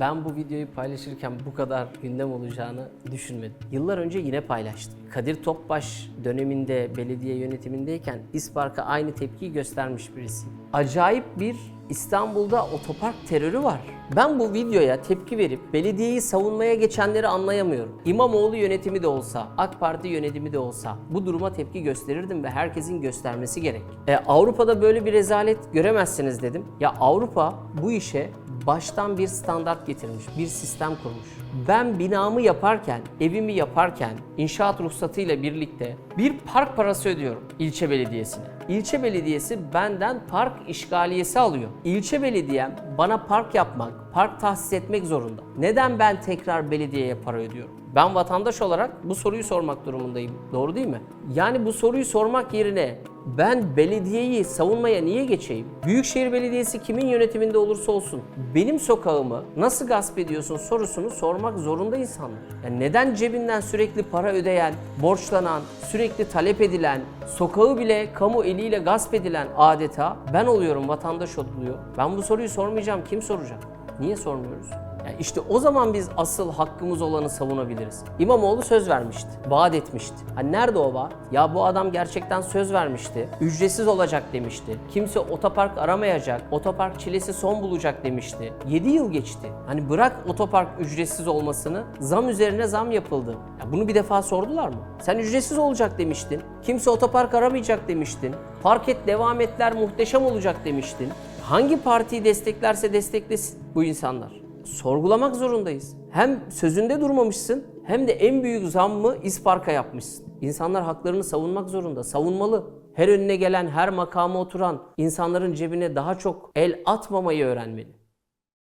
Ben bu videoyu paylaşırken bu kadar gündem olacağını düşünmedim. Yıllar önce yine paylaştım. Kadir Topbaş döneminde belediye yönetimindeyken İspark'a aynı tepkiyi göstermiş birisi. Acayip bir İstanbul'da otopark terörü var. Ben bu videoya tepki verip belediyeyi savunmaya geçenleri anlayamıyorum. İmamoğlu yönetimi de olsa, AK Parti yönetimi de olsa bu duruma tepki gösterirdim ve herkesin göstermesi gerek. E, Avrupa'da böyle bir rezalet göremezsiniz dedim. Ya Avrupa bu işe baştan bir standart getirmiş, bir sistem kurmuş. Ben binamı yaparken, evimi yaparken inşaat ruhsatıyla birlikte bir park parası ödüyorum ilçe belediyesine. İlçe belediyesi benden park işgaliyesi alıyor. İlçe belediyem bana park yapmak, park tahsis etmek zorunda. Neden ben tekrar belediyeye para ödüyorum? Ben vatandaş olarak bu soruyu sormak durumundayım. Doğru değil mi? Yani bu soruyu sormak yerine ben belediyeyi savunmaya niye geçeyim? Büyükşehir Belediyesi kimin yönetiminde olursa olsun benim sokağımı nasıl gasp ediyorsun sorusunu sormak zorunda insanlar. Yani neden cebinden sürekli para ödeyen, borçlanan, sürekli talep edilen, sokağı bile kamu eliyle gasp edilen adeta ben oluyorum, vatandaş oluyor. Ben bu soruyu sormayacağım, kim soracak? Niye sormuyoruz? Yani işte o zaman biz asıl hakkımız olanı savunabiliriz. İmamoğlu söz vermişti, vaat etmişti. Hani nerede o vaat? Ya bu adam gerçekten söz vermişti, ücretsiz olacak demişti. Kimse otopark aramayacak, otopark çilesi son bulacak demişti. 7 yıl geçti. Hani bırak otopark ücretsiz olmasını, zam üzerine zam yapıldı. Ya bunu bir defa sordular mı? Sen ücretsiz olacak demiştin, kimse otopark aramayacak demiştin. Park et, devam etler muhteşem olacak demiştin. Hangi partiyi desteklerse desteklesin bu insanlar sorgulamak zorundayız. Hem sözünde durmamışsın hem de en büyük zammı isparka yapmışsın. İnsanlar haklarını savunmak zorunda, savunmalı. Her önüne gelen, her makama oturan insanların cebine daha çok el atmamayı öğrenmeli.